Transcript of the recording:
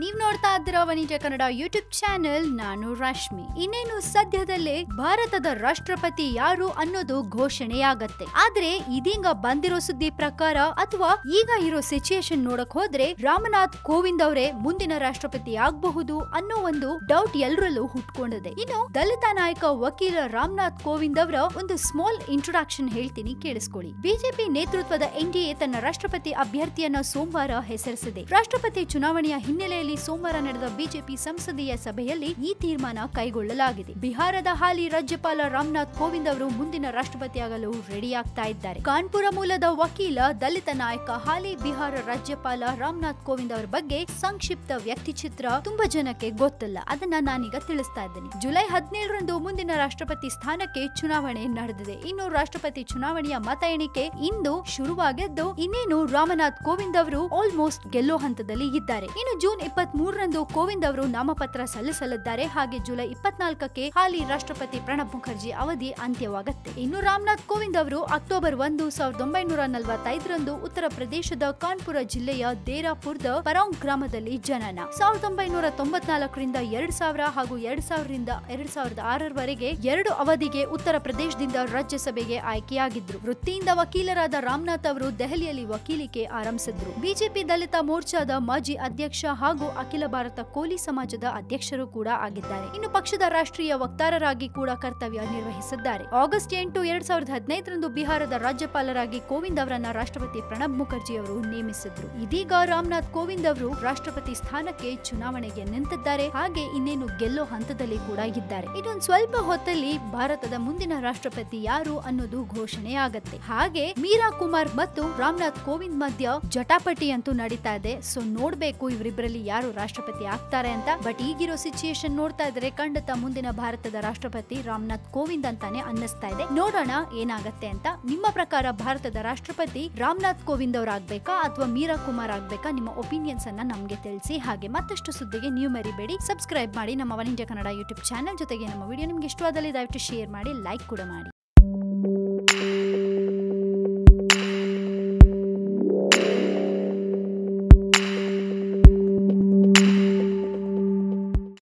ನೀವ್ ನೋಡ್ತಾ ಇದ್ದೀರಾ ವನಿಜ ಕನ್ನಡ ಯೂಟ್ಯೂಬ್ ಚಾನೆಲ್, ನಾನು ರಶ್ಮಿ. ಇನ್ನೇನು ಸದ್ಯದಲ್ಲೇ ಭಾರತದ ರಾಷ್ಟ್ರಪತಿ ಯಾರು ಅನ್ನೋದು ಘೋಷಣೆಯಾಗತ್ತೆ. ಆದ್ರೆ ಇದೀಗ ಬಂದಿರೋ ಸುದ್ದಿ ಪ್ರಕಾರ ಅಥವಾ ಈಗ ಇರೋ ಸಿಚುಯೇಷನ್ ನೋಡಕ್ ಹೋದ್ರೆ ರಾಮನಾಥ್ ಕೋವಿಂದ್ ಅವರೇ ಮುಂದಿನ ರಾಷ್ಟ್ರಪತಿ ಆಗಬಹುದು ಅನ್ನೋ ಒಂದು ಡೌಟ್ ಎಲ್ಲರಲ್ಲೂ ಹುಟ್ಕೊಂಡಿದೆ. ಇನ್ನು ದಲಿತ ನಾಯಕ ವಕೀಲ ರಾಮನಾಥ್ ಕೋವಿಂದ್ ಅವರ ಒಂದು ಸ್ಮಾಲ್ ಇಂಟ್ರೊಡಕ್ಷನ್ ಹೇಳ್ತೀನಿ, ಕೇಳಿಸ್ಕೊಳ್ಳಿ. ಬಿಜೆಪಿ ನೇತೃತ್ವದ ಎನ್ಡಿಎ ತನ್ನ ರಾಷ್ಟ್ರಪತಿ ಅಭ್ಯರ್ಥಿಯನ್ನ ಸೋಮವಾರ ಹೆಸರಿಸಿದೆ. ರಾಷ್ಟ್ರಪತಿ ಚುನಾವಣೆಯ ಹಿನ್ನೆಲೆಯಲ್ಲಿ ಸೋಮವಾರ ನಡೆದ ಬಿಜೆಪಿ ಸಂಸದೀಯ ಸಭೆಯಲ್ಲಿ ಈ ತೀರ್ಮಾನ ಕೈಗೊಳ್ಳಲಾಗಿದೆ. ಬಿಹಾರದ ಹಾಲಿ ರಾಜ್ಯಪಾಲ ರಾಮನಾಥ್ ಕೋವಿಂದ್ ಅವರು ಮುಂದಿನ ರಾಷ್ಟ್ರಪತಿಯಾಗಲು ರೆಡಿಯಾಗ್ತಾ ಇದ್ದಾರೆ. ಕಾನ್ಪುರ ಮೂಲದ ವಕೀಲ ದಲಿತ ನಾಯಕ ಹಾಲಿ ಬಿಹಾರ ರಾಜ್ಯಪಾಲ ರಾಮನಾಥ್ ಕೋವಿಂದ್ ಅವರ ಬಗ್ಗೆ ಸಂಕ್ಷಿಪ್ತ ವ್ಯಕ್ತಿ ಚಿತ್ರ ತುಂಬಾ ಜನಕ್ಕೆ ಗೊತ್ತಲ್ಲ. ಅದನ್ನ ನಾನೀಗ ತಿಳಿಸ್ತಾ ಇದ್ದೇನೆ. ಜುಲೈ ಹದಿನೇಳರಂದು ಮುಂದಿನ ರಾಷ್ಟ್ರಪತಿ ಸ್ಥಾನಕ್ಕೆ ಚುನಾವಣೆ ನಡೆದಿದೆ. ಇನ್ನು ರಾಷ್ಟ್ರಪತಿ ಚುನಾವಣೆಯ ಮತ ಎಣಿಕೆ ಇಂದು ಶುರುವಾಗಿದ್ದು, ಇನ್ನೇನು ರಾಮನಾಥ್ ಕೋವಿಂದ್ ಅವರು ಆಲ್ಮೋಸ್ಟ್ ಗೆಲ್ಲೋ ಹಂತದಲ್ಲಿ ಇದ್ದಾರೆ. ಇನ್ನು ಜೂನ್ ಇಪ್ಪತ್ತ್ ಮೂರರಂದು ಕೋವಿಂದ್ ಅವರು ನಾಮಪತ್ರ ಸಲ್ಲಿಸಲಿದ್ದಾರೆ. ಹಾಗೆ ಜುಲೈ ಇಪ್ಪತ್ನಾಲ್ಕಕ್ಕೆ ಹಾಲಿ ರಾಷ್ಟ್ರಪತಿ ಪ್ರಣಬ್ ಮುಖರ್ಜಿ ಅವಧಿ ಅಂತ್ಯವಾಗುತ್ತೆ. ಇನ್ನು ರಾಮನಾಥ್ ಕೋವಿಂದ್ ಅವರು ಅಕ್ಟೋಬರ್ ಒಂದು, ಸಾವಿರದ ಒಂಬೈನೂರ ನಲವತ್ತೈದರಂದು ಉತ್ತರ ಪ್ರದೇಶದ ಕಾನ್ಪುರ ಜಿಲ್ಲೆಯ ದೇರಾಪುರದ ಪರಾಂಗ್ ಗ್ರಾಮದಲ್ಲಿ ಜನನ. ಸಾವಿರದ ಒಂಬೈನೂರ ತೊಂಬತ್ನಾಲ್ಕರಿಂದ ಎರಡ್ ಸಾವಿರ ಹಾಗೂ ಎರಡ್ ಸಾವಿರದಿಂದ ಎರಡ್ ಸಾವಿರದ ಆರರವರೆಗೆ ಎರಡು ಅವಧಿಗೆ ಉತ್ತರ ಪ್ರದೇಶದಿಂದ ರಾಜ್ಯಸಭೆಗೆ ಆಯ್ಕೆಯಾಗಿದ್ರು. ವೃತ್ತಿಯಿಂದ ವಕೀಲರಾದ ರಾಮನಾಥ್ ಅವರು ದೆಹಲಿಯಲ್ಲಿ ವಕೀಲಿಕೆ ಆರಂಭಿಸಿದ್ರು. ಬಿಜೆಪಿ ದಲಿತ ಮೋರ್ಚಾದ ಮಾಜಿ ಅಧ್ಯಕ್ಷ ಹಾಗೂ ಅಖಿಲ ಭಾರತ ಕೋಲಿ ಸಮಾಜದ ಅಧ್ಯಕ್ಷರು ಕೂಡ ಆಗಿದ್ದಾರೆ. ಇನ್ನು ಪಕ್ಷದ ರಾಷ್ಟ್ರೀಯ ವಕ್ತಾರರಾಗಿ ಕೂಡ ಕರ್ತವ್ಯ ನಿರ್ವಹಿಸಿದ್ದಾರೆ. ಆಗಸ್ಟ್ ಎಂಟು ಎರಡ್ ಸಾವಿರದ ಹದಿನೈದರಂದು ಬಿಹಾರದ ರಾಜ್ಯಪಾಲರಾಗಿ ಕೋವಿಂದ್ ಅವರನ್ನ ರಾಷ್ಟ್ರಪತಿ ಪ್ರಣಬ್ ಮುಖರ್ಜಿ ಅವರು ನೇಮಿಸಿದ್ರು. ಇದೀಗ ರಾಮನಾಥ್ ಕೋವಿಂದ್ ಅವರು ರಾಷ್ಟ್ರಪತಿ ಸ್ಥಾನಕ್ಕೆ ಚುನಾವಣೆಗೆ ನಿಂತಿದ್ದಾರೆ. ಹಾಗೆ ಇನ್ನೇನು ಗೆಲ್ಲೋ ಹಂತದಲ್ಲಿ ಕೂಡ ಇದ್ದಾರೆ. ಇದೊಂದು ಸ್ವಲ್ಪ ಹೊತ್ತಲ್ಲಿ ಭಾರತದ ಮುಂದಿನ ರಾಷ್ಟ್ರಪತಿ ಯಾರು ಅನ್ನೋದು ಘೋಷಣೆ ಆಗತ್ತೆ. ಹಾಗೆ ಮೀರಾ ಕುಮಾರ್ ಮತ್ತು ರಾಮನಾಥ್ ಕೋವಿಂದ್ ಮಧ್ಯ ಜಟಾಪಟಿ ಅಂತೂ ನಡೀತಾ ಇದೆ. ಸೊ ನೋಡ್ಬೇಕು ಇವರಿಬ್ಬರಲ್ಲಿ ಯಾರು ರಾಷ್ಟ್ರಪತಿ ಆಗ್ತಾರೆ ಅಂತ, ಬಟ್ ಈಗಿರೋ ಸಿಚುಯೇಷನ್ ನೋಡ್ತಾ ಇದ್ರೆ ಖಂಡಿತ ಮುಂದಿನ ಭಾರತದ ರಾಷ್ಟ್ರಪತಿ ರಾಮನಾಥ್ ಕೋವಿಂದ್ ಅಂತಾನೆ ಅನ್ನಿಸ್ತಾ ಇದೆ. ನೋಡೋಣ ಏನಾಗತ್ತೆ ಅಂತ. ನಿಮ್ಮ ಪ್ರಕಾರ ಭಾರತದ ರಾಷ್ಟ್ರಪತಿ ರಾಮನಾಥ್ ಕೋವಿಂದ್ ಅವರಾಗ್ಬೇಕಾ ಅಥವಾ ಮೀರಾ ಕುಮಾರ್ ಆಗ್ಬೇಕಾ? ನಿಮ್ಮ ಒಪಿನಿಯನ್ಸ್ ಅನ್ನ ನಮ್ಗೆ ತಿಳಿಸಿ. ಹಾಗೆ ಮತ್ತಷ್ಟು ಸುದ್ದಿಗೆ ನೀವು ಮರಿಬೇಡಿ. ಸಬ್ಸ್ಕ್ರೈಬ್ ಮಾಡಿ ನಮ್ಮ one India Kannada YouTube channel ಜೊತೆಗೆ ನಮ್ಮ ವಿಡಿಯೋ ನಿಮ್ಗೆ ಇಷ್ಟವಾದಲ್ಲಿ ದಯವಿಟ್ಟು ಶೇರ್ ಮಾಡಿ ಲೈಕ್ ಕೂಡ ಮಾಡಿ.